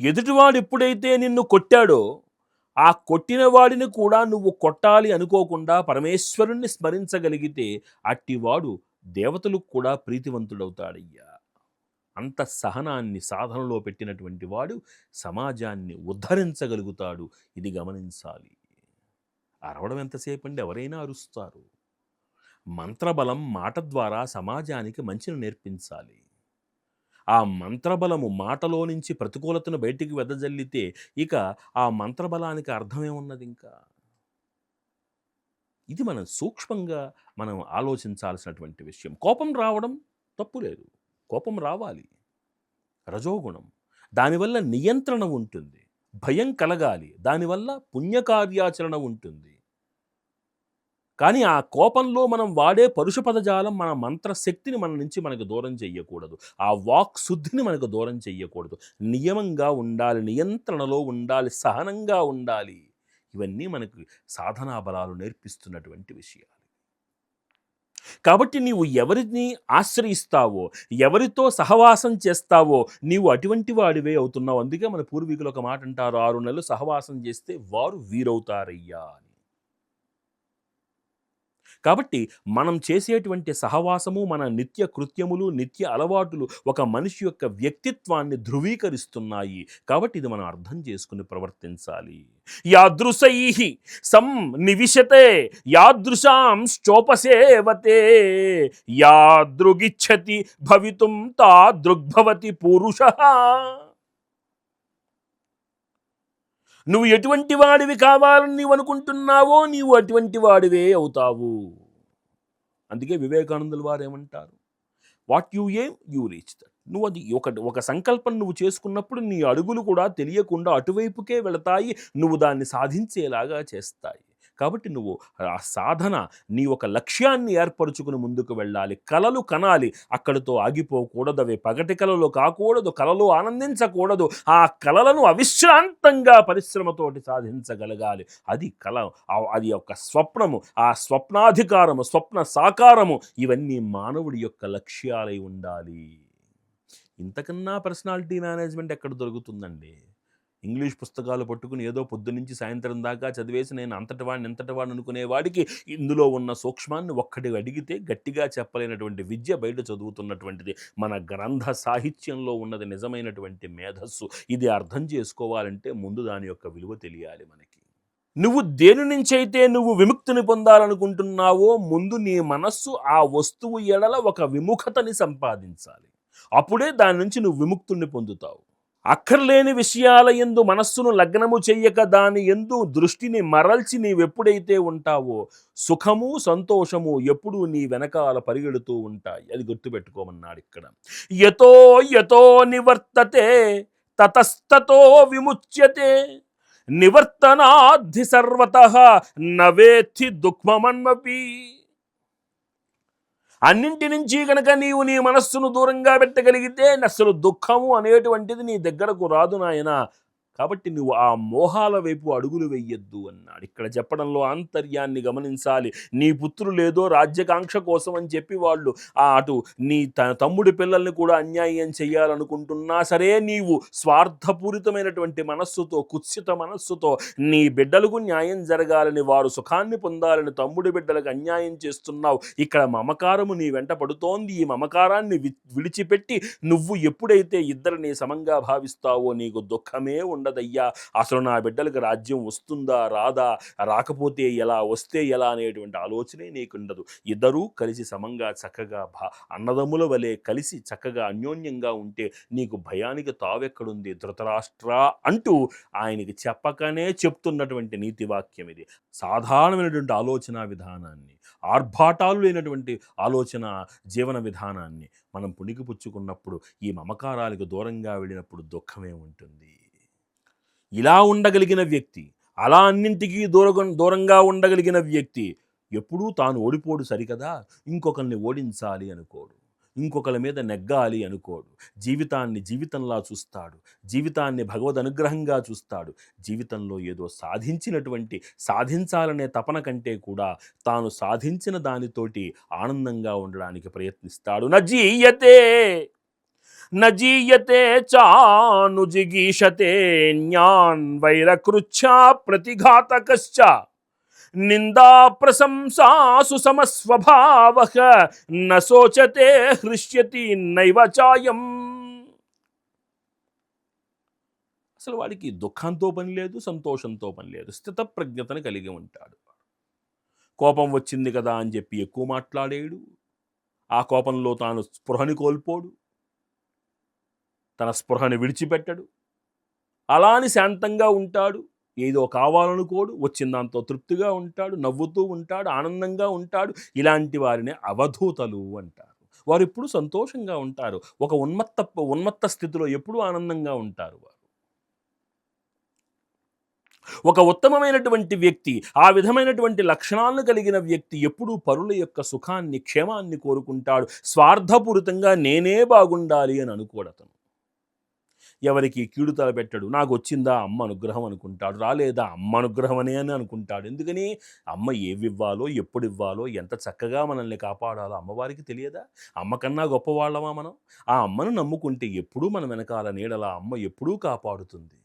ఎదుటివాడు ఎప్పుడైతే నిన్ను కొట్టాడో ఆ కొట్టిన వాడిని కూడా నువ్వు కొట్టాలి అనుకోకుండా పరమేశ్వరుణ్ణి స్మరించగలిగితే అట్టివాడు దేవతలకు కూడా ప్రీతివంతుడవుతాడయ్యా. అంత సహనాన్ని సాధనలో పెట్టినటువంటి వాడు సమాజాన్ని ఉద్ధరించగలుగుతాడు. ఇది గమనించాలి. అరవడం ఎంతసేపు అండి ఎవరైనా అరుస్తారు. మంత్రబలం మాట ద్వారా సమాజానికి మంచిని నేర్పించాలి. ఆ మంత్రబలము మాటలో నుంచి ప్రతికూలతను బయటికి వెదజల్లితే ఇక ఆ మంత్రబలానికి అర్థమేమున్నది ఇంకా. ఇది మనం సూక్ష్మంగా మనం ఆలోచించాల్సినటువంటి విషయం. కోపం రావడం తప్పు లేదు. కోపం రావాలి. రజోగుణం. దానివల్ల నియంత్రణ ఉంటుంది. భయం కలగాలి. దానివల్ల పుణ్యకార్యాచరణ ఉంటుంది. కానీ ఆ కోపంలో మనం వాడే పరుష పదజాలం మన మంత్రశక్తిని మన నుంచి మనకు దూరం చేయకూడదు ఆ వాక్ శుద్ధిని మనకు దూరం చేయకూడదు నియమంగా ఉండాలి నియంత్రణలో ఉండాలి సహనంగా ఉండాలి. ఇవన్నీ మనకు సాధనా బలాలు నేర్పిస్తున్నటువంటి విషయాలు. కాబట్టి నీవు ఎవరిని ఆశ్రయిస్తావో ఎవరితో సహవాసం చేస్తావో నీవు అటువంటి వాడివే అవుతున్నావు. అందుకే మన పూర్వీకులు ఒక మాట అంటారు ఆరు నెలలు సహవాసం చేస్తే వారు వీరవుతారయ్యా అని. కాబట్టి మనం చేసేటువంటి సహవాసము మన నిత్య కృత్యములు నిత్య అలవాటులు ఒక మనిషి యొక్క వ్యక్తిత్వాన్ని ధృవీకరిస్తున్నాయి. కాబట్టి ఇది మనం అర్థం చేసుకుని ప్రవర్తించాలి. యాదృశై సం నివిశతే యాదృశాం చోపసేవతే యాదృగిచ్చతి భవితుం తాదృగ్భవతి పురుష. నువ్వు ఎటువంటి వాడివి కావాలని నీవు అనుకుంటున్నావో నీవు అటువంటి వాడివే అవుతావు. అందుకే వివేకానందుల వారు ఏమంటారు? వాట్ యు ఏం యూ రీచ్ దట్ నువ్వు అది ఒక ఒక సంకల్పం నువ్వు చేసుకున్నప్పుడు నీ అడుగులు కూడా తెలియకుండా అటువైపుకే వెళతాయి నువ్వు దాన్ని సాధించేలాగా చేస్తాయి. కాబట్టి నువ్వు ఆ సాధన నీ ఒక లక్ష్యాన్ని ఏర్పరచుకుని ముందుకు వెళ్ళాలి. కలలు కనాలి. అక్కడితో ఆగిపోకూడదు అవి పగటి కలలు కాకూడదు. కలలు ఆనందించకూడదు. ఆ కలలను అవిశ్రాంతంగా పరిశ్రమతోటి సాధించగలగాలి. అది కల అది ఒక స్వప్నము. ఆ స్వప్నాధికారము స్వప్న సాకారము ఇవన్నీ మానవుడి యొక్క లక్ష్యాలై ఉండాలి. ఇంతకన్నా పర్సనాలిటీ మేనేజ్మెంట్ ఎక్కడ దొరుకుతుందండి? ఇంగ్లీష్ పుస్తకాలు పట్టుకుని ఏదో పొద్దునుంచి సాయంత్రం దాకా చదివేసి నేను అంతటి వాడిని ఎంతటి వాడిని అనుకునే వాడికి ఇందులో ఉన్న సూక్ష్మాన్ని ఒక్కటి అడిగితే గట్టిగా చెప్పలేనటువంటి విద్య బయట చదువుతున్నటువంటిది. మన గ్రంథ సాహిత్యంలో ఉన్నది నిజమైనటువంటి మేధస్సు. ఇది అర్థం చేసుకోవాలంటే ముందు దాని యొక్క విలువ తెలియాలి మనకి. నువ్వు దేని నుంచైతే నువ్వు విముక్తిని పొందాలనుకుంటున్నావో ముందు నీ మనస్సు ఆ వస్తువు ఎడల ఒక విముఖతని సంపాదించాలి. అప్పుడే దాని నుంచి నువ్వు విముక్తుణ్ణి పొందుతావు. అక్కర్లేని విషయాల ఎందు మనస్సును లగ్నము చెయ్యక దాని ఎందు దృష్టిని మరల్చి నీవెప్పుడైతే ఉంటావో సుఖము సంతోషము ఎప్పుడూ నీ వెనకాల పరిగెడుతూ ఉంటాయి. అది గుర్తుపెట్టుకోమన్నాడు ఇక్కడ. యతో యతో నివర్తతే తతస్తతో విముచ్యతే నివర్తనాద్ధి సర్వత నవేత్తి దుఃఖమన్వపి. అన్నింటి నుంచి గనక నీవు నీ మనస్సును దూరంగా పెట్టగలిగితే అసలు దుఃఖము అనేటువంటిది నీ దగ్గరకు రాదు నాయనా. కాబట్టి నువ్వు ఆ మోహాల వైపు అడుగులు వెయ్యొద్దు అన్నాడు. ఇక్కడ చెప్పడంలో ఆంతర్యాన్ని గమనించాలి. నీ పుత్రులు ఏదో రాజ్యకాంక్ష కోసం అని చెప్పి వాళ్ళు ఆ అటు నీ త తమ్ముడి పిల్లల్ని కూడా అన్యాయం చేయాలనుకుంటున్నా సరే నీవు స్వార్థపూరితమైనటువంటి మనస్సుతో కుత్సిత మనస్సుతో నీ బిడ్డలకు న్యాయం జరగాలని వారు సుఖాన్ని పొందాలని తమ్ముడి బిడ్డలకు అన్యాయం చేస్తున్నావు. ఇక్కడ మమకారము నీ వెంట పడుతోంది. ఈ మమకారాన్ని వి- విడిచిపెట్టి నువ్వు ఎప్పుడైతే ఇద్దరిని సమంగా భావిస్తావో నీకు దుఃఖమే ఉండదయ్యా. అసలు నా బిడ్డలకు రాజ్యం వస్తుందా రాదా రాకపోతే ఎలా వస్తే ఎలా అనేటువంటి ఆలోచనే నీకు ఉండదు ఇద్దరూ కలిసి సమంగా చక్కగా భా అన్నదమ్ముల వలె కలిసి చక్కగా అన్యోన్యంగా ఉంటే నీకు భయానికి తావెక్కడుంది ధృతరాష్ట్ర అంటూ ఆయనకి చెప్పకనే చెప్తున్నటువంటి నీతివాక్యం ఇది. సాధారణమైనటువంటి ఆలోచన విధానాన్ని ఆర్భాటాలు లేనటువంటి ఆలోచన జీవన విధానాన్ని మనం పుణికిపుచ్చుకున్నప్పుడు ఈ మమకారాలకు దూరంగా వెళ్ళినప్పుడు దుఃఖమే ఉంటుంది. ఇలా ఉండగలిగిన వ్యక్తి అలా అన్నింటికీ దూరం దూరంగా ఉండగలిగిన వ్యక్తి ఎప్పుడూ తాను ఓడిపోడు సరికదా? ఇంకొకరిని ఓడించాలి అనుకోడు. ఇంకొకరి మీద నెగ్గాలి అనుకోడు. జీవితాన్ని జీవితంలా చూస్తాడు. జీవితాన్ని భగవద్ అనుగ్రహంగా చూస్తాడు. జీవితంలో ఏదో సాధించినటువంటి సాధించాలనే తపన కంటే కూడా తాను సాధించిన దానితోటి ఆనందంగా ఉండడానికి ప్రయత్నిస్తాడు. నజీయతే! నజీయతే చానుజిగీషతే న్యాన్ వైరకృచ్ఛా ప్రతిఘాతకశ్చ. నిందా ప్రశంసాసు సమస్వభావ నోచతే హృష్యతి నైవ చాయం. అసలు వాడికి దుఃఖంతో పని లేదు సంతోషంతో పని లేదు స్థితప్రజ్ఞతను కలిగి ఉంటాడు. కోపం వచ్చింది కదా అని చెప్పి ఎక్కువ మాట్లాడేడు. ఆ కోపంలో తాను స్పృహని కోల్పోడు. తన స్పృహని విడిచిపెట్టడు. అలాని శాంతంగా ఉంటాడు. ఏదో కావాలనుకోడు. వచ్చిన దాంతో తృప్తిగా ఉంటాడు. నవ్వుతూ ఉంటాడు. ఆనందంగా ఉంటాడు. ఇలాంటి వారిని అవధూతలు అంటారు. వారు ఎప్పుడు సంతోషంగా ఉంటారు. ఒక ఉన్మత్త ఉన్మత్త స్థితిలో ఎప్పుడూ ఆనందంగా ఉంటారు వారు. ఒక ఉత్తమమైనటువంటి వ్యక్తి ఆ విధమైనటువంటి లక్షణాలను కలిగిన వ్యక్తి ఎప్పుడూ పరుల యొక్క సుఖాన్ని క్షేమాన్ని కోరుకుంటాడు. స్వార్థపూరితంగా నేనే బాగుండాలి అని అనుకోడతను ఎవరికి కీడు తలపెట్టడు. నాకు వచ్చిందా అమ్మ అనుగ్రహం అనుకుంటాడు. రాలేదా అమ్మ అనుగ్రహం అనే అని అనుకుంటాడు. ఎందుకని? అమ్మ ఏవి ఇవ్వాలో ఎప్పుడు ఇవ్వాలో ఎంత చక్కగా మనల్ని కాపాడాలో అమ్మవారికి తెలియదా? అమ్మ కన్నా గొప్పవాళ్ళమా మనం? ఆ అమ్మను నమ్ముకుంటే ఎప్పుడూ మన వెనకాల నీడల అమ్మ ఎప్పుడూ కాపాడుతుంది.